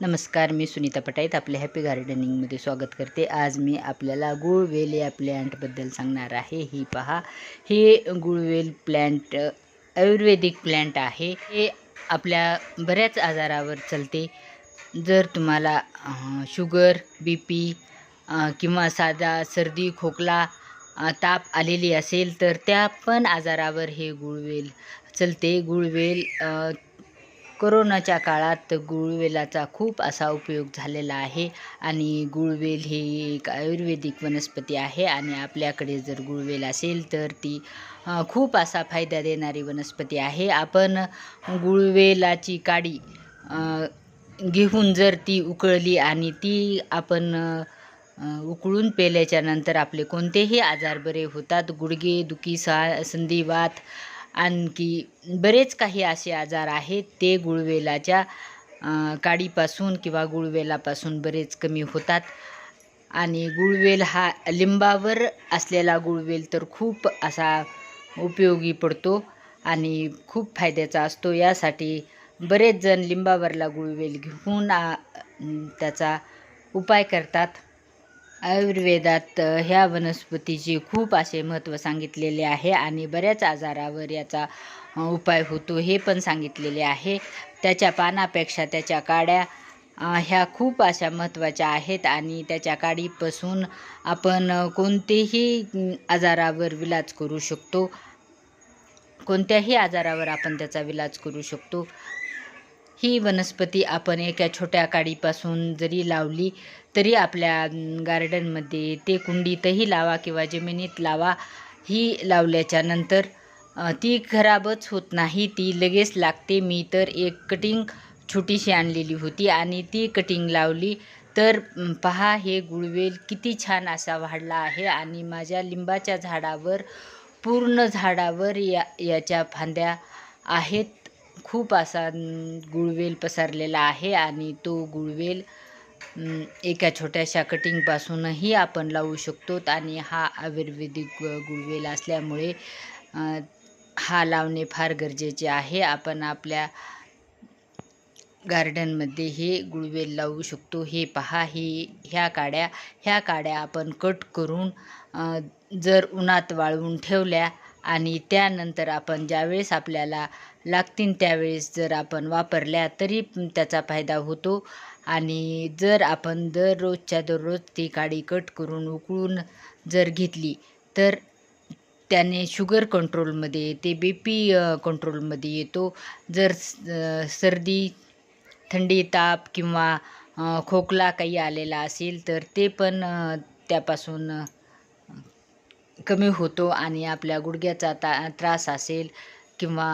नमस्कार मी सुनीता पटाईत आपल्या हॅपी गार्डनिंगमध्ये स्वागत करते. आज मी आपल्याला गुळवेल या प्लॅन्टबद्दल सांगणार आहे. ही पहा हे गुळवेल प्लॅन्ट आयुर्वेदिक प्लॅन्ट आहे. हे आपल्या बऱ्याच आजारावर चलते. जर तुम्हाला शुगर बी पी किंवा साधा सर्दी खोकला ताप आलेली असेल तर त्या पण आजारावर हे गुळवेल चलते. गुळवेल कोरोनाच्या काळात गुळवेलाचा खूप असा उपयोग झालेला आहे. आणि गुळवेल ही एक आयुर्वेदिक वनस्पती आहे आणि आपल्याकडे जर गुळवेल असेल तर ती खूप असा फायदा देणारी वनस्पती आहे. आपण गुळवेलाची काडी घेऊन जर ती उकळली आणि ती आपण उकळून पेल्याच्यानंतर आपले कोणतेही आजार बरे होतात. गुडघे दुखी सा संधिवात आणखी बरेच काही असे आजार आहेत ते गुळवेलाच्या काडीपासून किंवा गुळवेलापासून बरेच कमी होतात. आणि गुळवेल हा लिंबावर असलेला गुळवेल तर खूप असा उपयोगी पडतो आणि खूप फायद्याचा असतो. यासाठी बरेच जण लिंबावरला गुळवेल घेऊन त्याचा उपाय करतात. आयुर्वेदात ह्या वनस्पतीचे खूप असे महत्त्व सांगितलेले आहे आणि बऱ्याच आजारावर याचा उपाय होतो हे पण सांगितलेले आहे. त्याच्या पानापेक्षा त्याच्या काड्या ह्या खूप अशा महत्त्वाच्या आहेत आणि त्याच्या काडीपासून आपण कोणतेही आजारावर विलाज करू शकतो. कोणत्याही आजारावर आपण त्याचा विलाज करू शकतो. ही वनस्पती आपण एका छोट्या काडीपासून जरी लावली तरी आपल्या गार्डनमध्ये ते कुंडीतही लावा किंवा जमिनीत लावा ही लावल्याच्या नंतर ती खराबच होत नाही ती लगेच लागते. मी तर एक कटिंग छोटीशी आणलेली होती आणि ती कटिंग लावली. तर पहा हे गुळवेल किती छान असा वाढला आहे आणि माझ्या लिंबाच्या झाडावर पूर्ण झाडावर या याच्या फांद्या आहेत. खूप असा गुळवेल पसरलेला आहे आणि तो गुळवेल एका छोट्याशा कटिंगपासूनही आपण लावू शकतो आणि हा आयुर्वेदिक गुळवेल असल्यामुळे हा लावणे फार गरजेचे आहे. आपण आपल्या गार्डनमध्ये हे गुळवेल लावू शकतो. हे पहा ही ह्या काड्या ह्या काड्या आपण कट करून जर उन्हात वाळवून ठेवल्या आणि त्यानंतर आपण ज्यावेळेस आपल्याला लागतील त्यावेळेस जर आपण वापरल्या तरी त्याचा फायदा होतो. आणि जर आपण दररोजच्या दररोज ती काडी कट करून उकळून जर घेतली तर त्याने शुगर कंट्रोलमध्ये येते बी पी कंट्रोलमध्ये येतो. जर सर्दी थंडी ताप किंवा खोकला काही आलेला असेल तर ते पण त्यापासून कमी होतो आणि आपल्या गुडघ्याचा ता त्रास असेल किंवा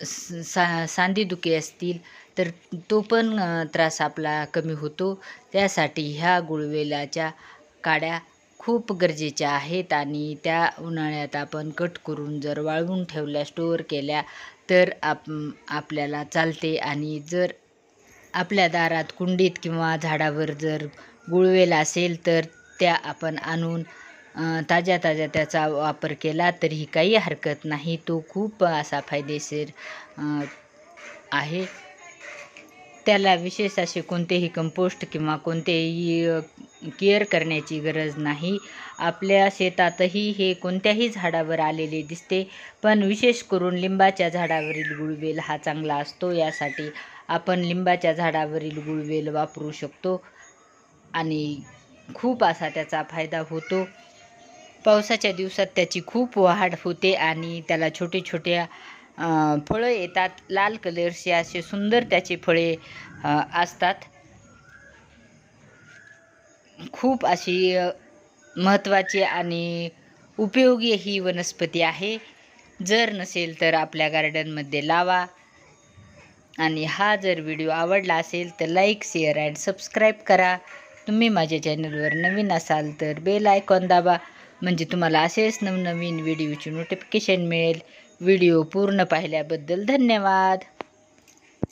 स- सा सांधेदुखी असतील तर तो पण त्रास आपला कमी होतो. त्यासाठी ह्या गुळवेलाच्या काड्या खूप गरजेच्या आहेत आणि त्या उन्हाळ्यात आपण कट करून जर वाळवून ठेवल्या स्टोअर केल्या तर आप आपल्याला चालते आणि जर आपल्या दारात कुंडीत किंवा झाडावर जर गुळवेल असेल तर त्या आपण आणून ताज्या ताज्या त्याचा वापर केला तरीही काही हरकत नाही. तो खूप असा फायदेशीर आहे. त्याला विशेष असे कोणतेही कंपोस्ट किंवा कोणतेही केअर करण्याची गरज नाही. आपल्या शेतातही हे कोणत्याही झाडावर आलेले दिसते पण विशेष करून लिंबाच्या झाडावरील गुळवेल हा चांगला असतो. यासाठी आपण लिंबाच्या झाडावरील गुळवेल वापरू शकतो आणि खूप असा त्याचा फायदा होतो. पावसाच्या दिवसात त्याची खूप वाढ होते आणि त्याला छोटे छोट्या फळं येतात. लाल कलरचे असे सुंदर त्याचे फळे असतात. खूप अशी महत्त्वाची आणि उपयोगी ही वनस्पती आहे. जर नसेल तर आपल्या गार्डनमध्ये लावा. आणि हा जर व्हिडिओ आवडला असेल तर लाईक शेअर अँड सबस्क्राईब करा. तुम्ही माझ्या चॅनलवर नवीन असाल तर बेल आयकॉन दाबा. म्हणजे तुम्हाला असेच नवनवीन व्हिडिओची नोटिफिकेशन मिळेल. व्हिडिओ पूर्ण पाहिल्याबद्दल धन्यवाद.